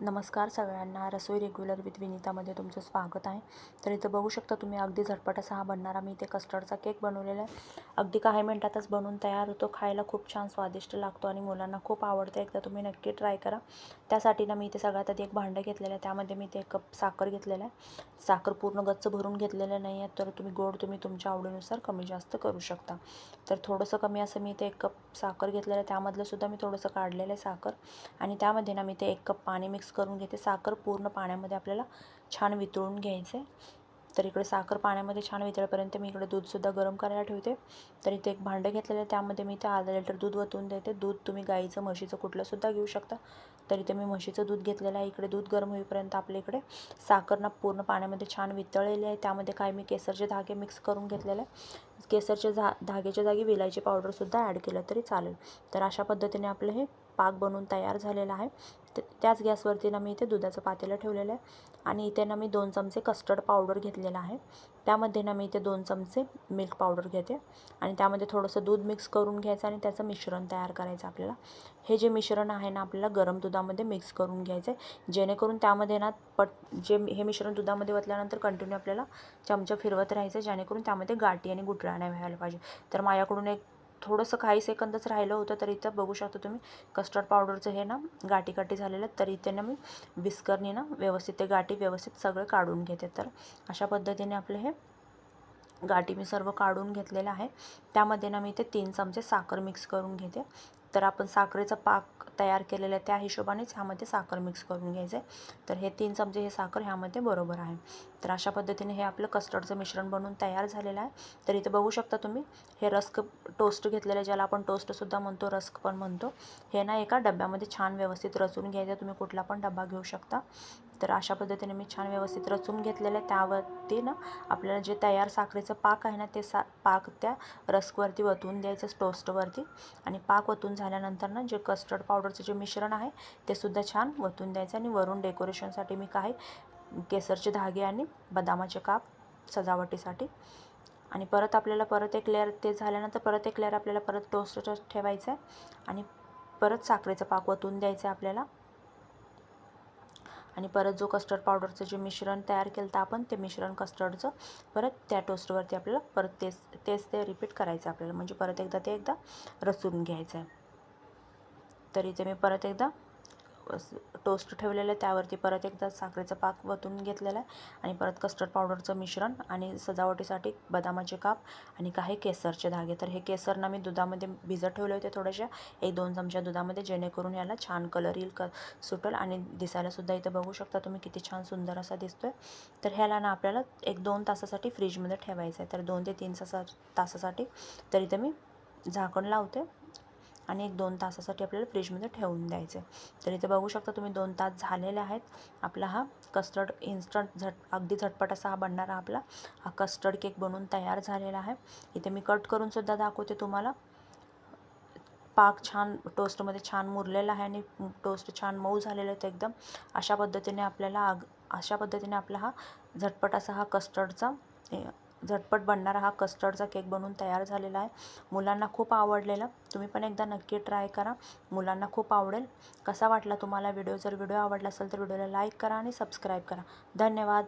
नमस्कार सगळ्यांना. रसोई regular with विनीतामध्ये तुमचं स्वागत आहे. तर इथं बघू शकता तुम्ही अगदी झटपट असा हा बनणारा मी इथे कस्टर्डचा केक बनवलेला आहे. अगदी काही मिनटातच बनवून तयार होतो. खायला खूप छान स्वादिष्ट लागतो आणि मुलांना खूप आवडतं. एकदा तुम्ही नक्की ट्राय करा. त्यासाठी ना मी इथे सगळ्यात आधी एक भांडं घेतलेलं आहे. त्यामध्ये मी इथे एक कप साखर घेतलेलं आहे. साखर पूर्ण गच्च भरून घेतलेलं नाही आहे तर तुम्ही गोड तुम्ही तुमच्या आवडीनुसार कमी जास्त करू शकता. तर थोडंसं कमी असं मी इथे एक कप साखर घेतलेलं आहे. त्यामधलं सुद्धा मी थोडंसं काढलेलं आहे साखर. आणि त्यामध्ये ना मी ते एक कप पाणी मिक्स मिक्स करून घेते. साखर पूर्ण पाण्यामध्ये आपल्याला छान वितळून घ्यायचं आहे तर इकडे साखर पाण्यामध्ये छान वितळेपर्यंत मी इकडे दूधसुद्धा गरम करायला ठेवते. तर इथे एक भांडं घेतलेलं आहे. त्यामध्ये मी ते अर्धा लिटर दूध वतून देते. दूध तुम्ही गाईचं म्हशीचं कुठलंसुद्धा घेऊ शकता. तर इथे मी म्हशीचं दूध घेतलेलं आहे. इकडे दूध गरम होईपर्यंत आपल्या इकडे साखर ना पूर्ण पाण्यामध्ये छान वितळलेली आहे. त्यामध्ये काय मी केसरचे धागे मिक्स करून घेतलेले आहे. केसरच्या झा धाग्याच्या जागी विलायची पावडरसुद्धा ॲड केलं तरी चालेल. तर अशा पद्धतीने आपलं हे पाक बनवून तयार झालेला आहे. त्याच गॅसवरती ना मी इथे दुधाचं पातेलं ठेवलेलं आहे. आणि इथे ना मी दोन चमचे कस्टर्ड पावडर घेतलेलं आहे. त्यामध्ये ना मी इथे दोन चमचे मिल्क पावडर घेते. आणि त्यामध्ये थोडंसं दूध मिक्स करून घ्यायचं आणि त्याचं मिश्रण तयार करायचं आपल्याला. हे जे मिश्रण आहे ना आपल्याला गरम दुधामध्ये मिक्स करून घ्यायचं आहे जेणेकरून त्यामध्ये ना पट जे हे मिश्रण दुधामध्ये ओतल्यानंतर कंटिन्यू आपल्याला चमचा फिरवत राहायचं जेणेकरून त्यामध्ये गाठी आणि गुटळा नाही व्हायला पाहिजे. तर माझ्याकडून एक थोडंसं काही सेकंदच राहिलं होतं तर इथं बघू शकता तुम्ही. कस्टर्ड पावडरचं हे ना गाठी गाठी झालेलं तर इथे ना मी बिस्करनी ना व्यवस्थित ते गाठी व्यवस्थित सगळं काढून घेते. तर अशा पद्धतीने आपलं हे गाठी मी सर्व काढून घेतलेलं आहे. त्यामध्ये ना मी इथे तीन चमचे साखर मिक्स करून घेते. तर आपण साखरेचा पाक तयार केलेला आहे त्या हिशोबानेच ह्यामध्ये साखर मिक्स करून घ्यायचं आहे तर हे तीन चमचे हे साखर ह्यामध्ये बरोबर आहे. तर अशा पद्धतीने हे आपलं कस्टर्डचं मिश्रण बनवून तयार झालेलं आहे. तर इथे बघू शकता तुम्ही हे रस्क टोस्ट घेतलेलं आहे ज्याला आपण टोस्टसुद्धा म्हणतो रस्क पण म्हणतो. हे ना एका डब्यामध्ये छान व्यवस्थित रचून घ्यायचं तुम्ही कुठला पण डबा घेऊ शकता. तर अशा पद्धतीने मी छान व्यवस्थित रचून घेतलेलं आहे. त्यावरती ना आपल्याला जे तयार साखरेचं पाक आहे ना ते सा पाक त्या रस्कवरती वतून द्यायचं टोस्टवरती. आणि पाक वतून झाल्यानंतर ना जे कस्टर्ड पावडरचं जे मिश्रण आहे ते सुद्धा छान वतून द्यायचं आणि वरून डेकोरेशनसाठी मी काही केसरचे धागे आणि बदामाचे काप सजावटीसाठी. आणि परत आपल्याला परत एक लेअर ते झाल्यानंतर परत एक लेअर आपल्याला परत टोस्ट ठेवायचं आहे. आणि परत साखरेचं पाक वतून द्यायचं आहे आपल्याला. आणि परत जो कस्टर्ड पावडरचं जे मिश्रण तयार केलं तर आपण ते मिश्रण कस्टर्डचं परत त्या टोस्टवरती आपल्याला परत तेच तेच ते रिपीट करायचं आपल्याला. म्हणजे परत एकदा ते एकदा रचून घ्यायचं आहे. तर इथे मी परत एकदा टोस्ट ठेवलेलं आहे. त्यावरती परत एकदा साखरेचा पाक वतून घेतलेला आहे. आणि परत कस्टर्ड पावडरचं मिश्रण आणि सजावटीसाठी बदामाचे काप आणि काही केसरचे धागे. तर हे केसरनं मी दुधामध्ये भिजत ठेवले होते थोड्याशा एक दोन चमच्या दुधामध्ये जेणेकरून याला छान कलर येईल क सुटल आणि दिसायलासुद्धा इथे बघू शकता तुम्ही किती छान सुंदर असा दिसतो आहे तर ह्याला ना आपल्याला एक दोन तासासाठी फ्रीजमध्ये ठेवायचं आहे तर दोन ते तीन तासा तासासाठी तर इथे मी झाकण लावते. आणि एक दोन तासासाठी आपल्याला फ्रीजमध्ये ठेवून द्यायचं आहे. तर इथे बघू शकता तुम्ही दोन तास झालेले आहेत. आपला हा कस्टर्ड इन्स्टंट झट अगदी झटपट असा हा बनणारा आपला हा कस्टर्ड केक बनवून तयार झालेला आहे. इथे मी कट करूनसुद्धा दाखवते तुम्हाला. पाक छान टोस्टमध्ये छान मुरलेला आहे आणि टोस्ट छान मऊ झालेलं आहे एकदम. अशा पद्धतीने आपल्याला आग अशा पद्धतीने आपला हा झटपट असा हा कस्टर्डचा झटपट बनणारा हा कस्टर्डचा केक बनवून तयार झालेला आहे. मुलांना खूप आवडलेला. तुम्ही पण एकदा नक्की ट्राय करा. मुलांना खूप आवडेल. कसा वाटला तुम्हाला व्हिडिओ? जर व्हिडिओ आवडला असेल तर व्हिडिओला लाईक करा आणि सबस्क्राईब करा. धन्यवाद.